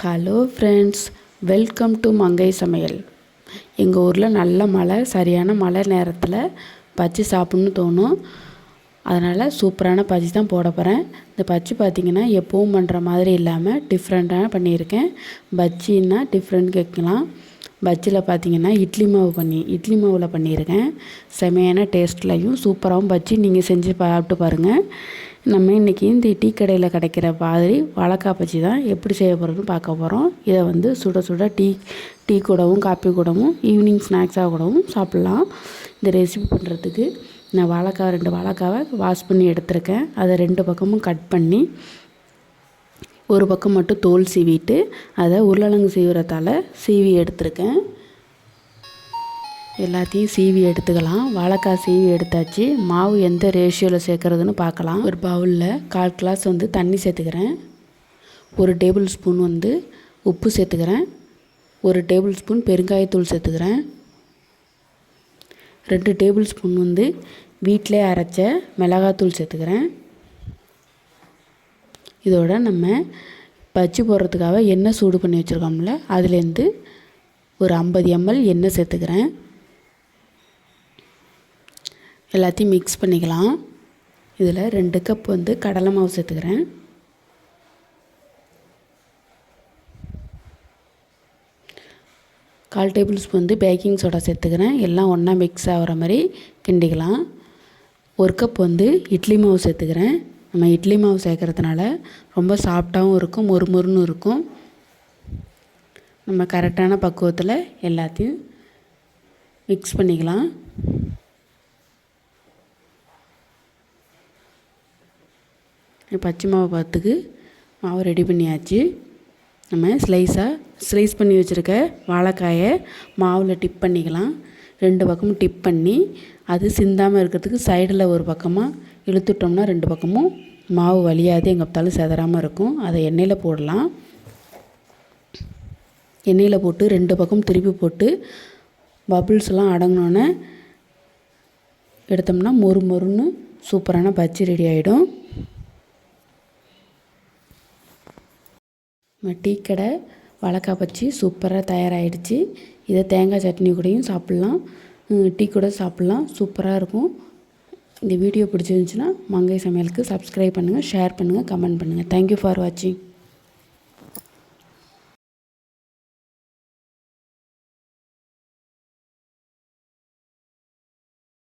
Hello friends welcome to மங்கை சமையல் எங்கள் ஊரில் நல்ல மழை சரியான மழை நேரத்தில் பச்சி சாப்பிட்ணுன்னு தோணும். அதனால் சூப்பரான பஜ்ஜி தான் போட போகிறேன் இந்த பஜ்ஜி பார்த்திங்கன்னா எப்பவும் பண்ணுற மாதிரி இல்லாமல் டிஃப்ரெண்ட்டாக பண்ணியிருக்கேன். பஜ்ஜின்னா டிஃப்ரெண்ட் கேட்கலாம். பஜ்ஜியில் பார்த்தீங்கன்னா இட்லி மாவு பண்ணி இட்லி மாவில் பண்ணியிருக்கேன். செமையான டேஸ்ட்லையும் சூப்பராகவும் பஜ்ஜி. நீங்கள் செஞ்சு சாப்பிட்டு பாருங்கள் நம்ம இன்றைக்கி இந்த டீ கடையில் கிடைக்கிற மாதிரி வழக்கா பஜ்ஜி தான் எப்படி செய்ய போகிறோம்னு பார்க்க போகிறோம் இதை வந்து சுட சுட டீ டீ கூடவும் காப்பி கூடவும் ஈவினிங் ஸ்நாக்ஸாக கூடவும் சாப்பிட்லாம். இந்த ரெசிபி பண்ணுறதுக்கு நான் வாழைக்காய் ரெண்டு வாழைக்காவை வாஷ் பண்ணி எடுத்திருக்கேன். அதை ரெண்டு பக்கமும் கட் பண்ணி ஒரு பக்கம் மட்டும் தோல் சீவிட்டு அதை உருளைக்கிழங்கு சீவுறதால சீவி எடுத்திருக்கேன். எல்லாத்தையும் சீவி எடுத்துக்கலாம். வாழைக்காய் சீவி எடுத்தாச்சு. மாவு எந்த ரேஷியோவில் சேர்க்குறதுன்னு பார்க்கலாம். ஒரு பவுலில் கால் கிளாஸ் வந்து தண்ணி சேர்த்துக்கிறேன். ஒரு டேபிள் ஸ்பூன் வந்து உப்பு சேர்த்துக்கிறேன். ஒரு டேபிள் ஸ்பூன் பெருங்காயத்தூள் சேர்த்துக்கிறேன். ரெண்டு டேபிள் ஸ்பூன் வந்து வீட்டிலே அரைச்ச மிளகாத்தூள் சேர்த்துக்கிறேன். இதோட நம்ம பஜ்ஜி போடுறதுக்காக எண்ணெய் சூடு பண்ணி வச்சுருக்கோம்ல அதுலேருந்து ஒரு ஐம்பது எம்எல் எண்ணெய் சேர்த்துக்கிறேன். எல்லாத்தையும் மிக்ஸ் பண்ணிக்கலாம். இதில் ரெண்டு கப் வந்து கடலை மாவு சேர்த்துக்கிறேன். கால் டேபிள் ஸ்பூன் வந்து பேக்கிங் சோடா சேர்த்துக்கிறேன். எல்லாம் ஒன்றா மிக்ஸ் ஆகிற மாதிரி கிண்டிக்கலாம். ஒரு கப் வந்து இட்லி மாவு சேர்த்துக்கிறேன். நம்ம இட்லி மாவு சேர்க்குறதுனால ரொம்ப சாஃப்டாகவும் இருக்கும் மொறு மொறுன்னு இருக்கும். நம்ம கரெக்டான பக்குவத்தில் எல்லாத்தையும் மிக்ஸ் பண்ணிக்கலாம். பச்சை மாவு பார்த்துக்கு மாவு ரெடி பண்ணியாச்சு. நம்ம ஸ்லைஸாக ஸ்லைஸ் பண்ணி வச்சுருக்க வாழைக்காயை மாவில் டிப் பண்ணிக்கலாம். ரெண்டு பக்கமும் டிப் பண்ணி அது சிந்தாமல் இருக்கிறதுக்கு சைடில் ஒரு பக்கமாக இழுத்துட்டோம்னா ரெண்டு பக்கமும் மாவு வலியாது எங்கே பார்த்தாலும் செதறாமல் இருக்கும். அதை எண்ணெயில் போடலாம். எண்ணெயில் போட்டு ரெண்டு பக்கம் திருப்பி போட்டு பபுள்ஸ்லாம் அடங்கினோன்னே எடுத்தோம்னா மொறு மொறுன்னு சூப்பரான பஜ்ஜி ரெடி ஆகிடும் நம்ம டீ கடை வாழைக்காய் பஜ்ஜி சூப்பராக தயாராகிடுச்சு இதை தேங்காய் சட்னி கூடயும் சாப்பிட்லாம். டீ கூட சாப்பிட்லாம். சூப்பராக இருக்கும். இந்த வீடியோ பிடிச்சிருந்துச்சின்னா மங்கை சமையலுக்கு சப்ஸ்கிரைப் பண்ணுங்கள் ஷேர் பண்ணுங்கள் கமெண்ட் பண்ணுங்கள் தேங்க்யூ ஃபார் வாட்சிங்